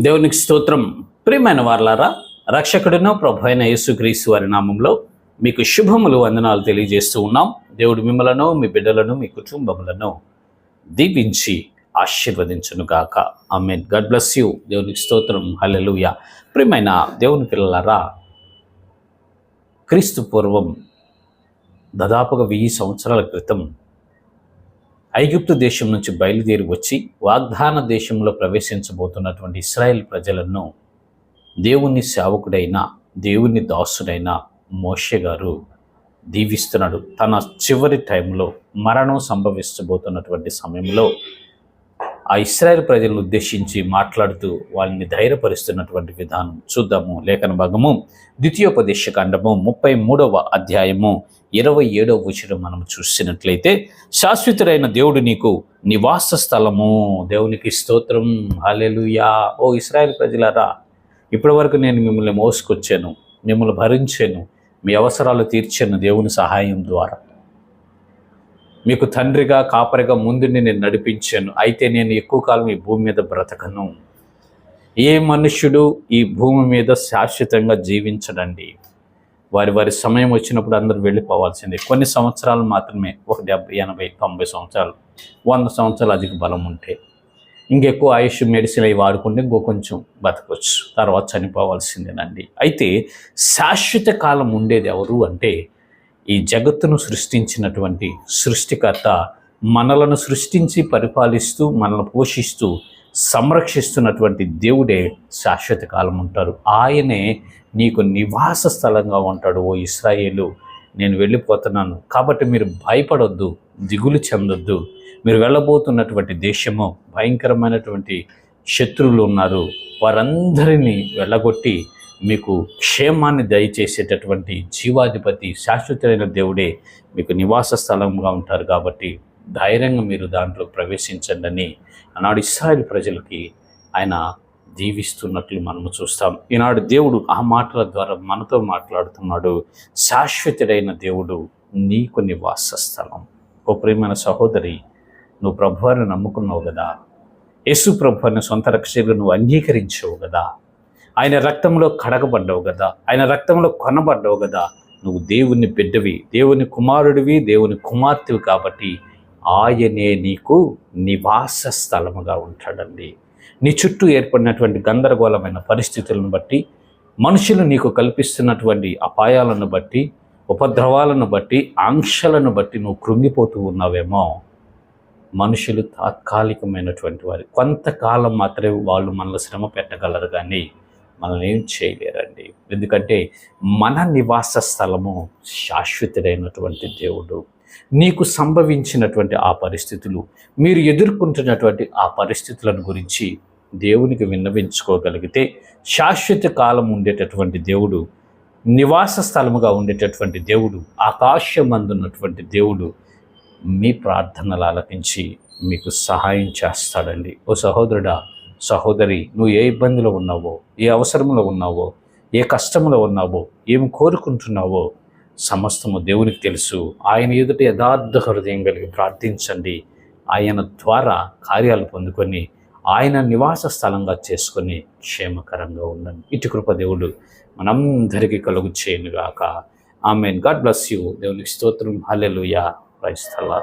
దేవునికి స్తోత్రం. ప్రియమైన వార్లారా రక్షకుడును ప్రభు అయిన యేసుక్రీస్తు వారి నామంలో మీకు శుభములు వందనాలు తెలియజేస్తూ ఉన్నాం. దేవుడు మిమ్మలను మీ బిడ్డలను మీ కుటుంబములను దీవించి ఆశీర్వదించును గాక. ఆమెన్. God bless you. దేవునికి స్తోత్రం. హలెలుయ ప్రియమైన దేవుని పిల్లలారా క్రీస్తు పూర్వం దాదాపుగా వెయ్యి సంవత్సరాల క్రితం ఐగుప్తు దేశం నుంచి బయలుదేరి వచ్చి వాగ్దాన దేశంలో ప్రవేశించబోతున్నటువంటి ఇస్రాయెల్ ప్రజలను దేవుని సేవకుడైన దేవుని దాసుడైన మోషే గారు దీవిస్తున్నాడు. తన చివరి టైంలో మరణం సంభవించబోతున్నటువంటి సమయంలో ఆ ఇస్రాయేల్ ప్రజలను ఉద్దేశించి మాట్లాడుతూ వాళ్ళని ధైర్యపరుస్తున్నటువంటి విధానం చూద్దాము. లేఖన భాగము ద్వితీయోపదేశ కాండము ముప్పై మూడవ అధ్యాయము ఇరవై ఏడవ వచనం మనం చూసినట్లయితే శాశ్వతుడైన దేవుడు నీకు నివాస స్థలము. దేవునికి స్తోత్రం. హల్లెలూయా. ఓ ఇస్రాయేల్ ప్రజలారా ఇప్పటి వరకు నేను మిమ్మల్ని మోసుకొచ్చాను మిమ్మల్ని భరించాను మీ అవసరాలు తీర్చాను దేవుని సహాయం ద్వారా. మీకు తండ్రిగా కాపరిగా ముందుని నేను నడిపించాను. అయితే నేను ఎక్కువ కాలం ఈ భూమి మీద బ్రతకను. ఏ మనుష్యుడు ఈ భూమి మీద శాశ్వతంగా జీవించడండి? వారి వారి సమయం వచ్చినప్పుడు అందరూ వెళ్ళిపోవాల్సిందే. కొన్ని సంవత్సరాలు మాత్రమే ఒక డెబ్బై ఎనభై తొంభై సంవత్సరాలు వంద సంవత్సరాలు అధిక బలం ఉంటే ఇంకెక్కువ ఆయుష్ మెడిసిన్ అవి వాడుకుంటే ఇంకో కొంచెం బతకొచ్చు. తర్వాత చనిపోవాల్సిందేనండి. అయితే శాశ్వత కాలం ఉండేది ఎవరు అంటే ఈ జగత్తును సృష్టించినటువంటి సృష్టికర్త మనలను సృష్టించి పరిపాలిస్తూ మనల్ని పోషిస్తూ సంరక్షిస్తున్నటువంటి దేవుడే శాశ్వత కాలం ఉంటారు ఆయనే నీకు నివాస స్థలంగా ఉంటాడు ఓ ఇస్రాయేలు. నేను వెళ్ళిపోతున్నాను. కాబట్టి మీరు భయపడొద్దు దిగులు చెందొద్దు. మీరు వెళ్ళబోతున్నటువంటి దేశము భయంకరమైనటువంటి శత్రువులు ఉన్నారు. వారందరినీ వెళ్ళగొట్టి మీకు క్షేమాన్ని దయచేసేటటువంటి జీవాధిపతి శాశ్వతమైన దేవుడే మీకు నివాస స్థలంగా ఉంటారు కాబట్టి ధైర్యంగా మీరు దాంట్లో ప్రవేశించండి అని ఆనాడు ఇస్రాయల్ ప్రజలకి ఆయన దీవిస్తున్నట్లు మనము చూస్తాం. ఈనాడు దేవుడు ఆ మాటల ద్వారా మనతో మాట్లాడుతున్నాడు. శాశ్వతుడైన దేవుడు నీకు నివాస స్థలం. ఓ ప్రేమైన సహోదరి నువ్వు ప్రభువారిని నమ్ముకున్నావు కదా. యేసు ప్రభువారిని సొంత రక్షకులు నువ్వు అంగీకరించావు కదా. ఆయన రక్తంలో కడగబడ్డావు కదా. ఆయన రక్తంలో కొనబడ్డావు కదా. నువ్వు దేవుని బిడ్డవి దేవుని కుమారుడివి దేవుని కుమార్తెవి కాబట్టి ఆయనే నీకు నివాస స్థలముగా ఉంటాడండి. నీ చుట్టూ ఏర్పడినటువంటి గందరగోళమైన పరిస్థితులను బట్టి మనుషులు నీకు కల్పిస్తున్నటువంటి అపాయాలను బట్టి ఉపద్రవాలను బట్టి ఆంక్షలను బట్టి నువ్వు కృంగిపోతూ ఉన్నావేమో. మనుషులు తాత్కాలికమైనటువంటి వారు. కొంతకాలం మాత్రమే వాళ్ళు మనల్ని శ్రమ పెట్టగలరు కానీ మనల్ని ఏం చేయలేరండి. ఎందుకంటే మన నివాస స్థలము శాశ్వతుడైనటువంటి దేవుడు. నీకు సంభవించినటువంటి ఆ పరిస్థితులు మీరు ఎదుర్కొంటున్నటువంటి ఆ పరిస్థితులను గురించి దేవునికి విన్నవించుకోగలిగితే శాశ్వత కాలం ఉండేటటువంటి దేవుడు నివాస స్థలముగా ఉండేటటువంటి దేవుడు ఆకాశమందున్నటువంటి దేవుడు మీ ప్రార్థనలు ఆలపించి మీకు సహాయం చేస్తాడండి. ఓ సహోదరుడా సహోదరి నువ్వు ఏ ఇబ్బందిలో ఉన్నావో ఏ అవసరంలో ఉన్నావో ఏ కష్టంలో ఉన్నావో ఏమి కోరుకుంటున్నావో సమస్తము దేవునికి తెలుసు. ఆయన ఎదుట యథార్థ హృదయం కలిగి ప్రార్థించండి. ఆయన ద్వారా కార్యాలు పొందుకొని ఆయన నివాస స్థలంగా చేసుకొని క్షేమకరంగా ఉండండి. ఇటు కృప దేవుడు మనందరికీ కలుగు చేయనుగాక. ఆమెన్. God bless you. దేవునికి స్తోత్రం. హలెలుయా క్రైస్తల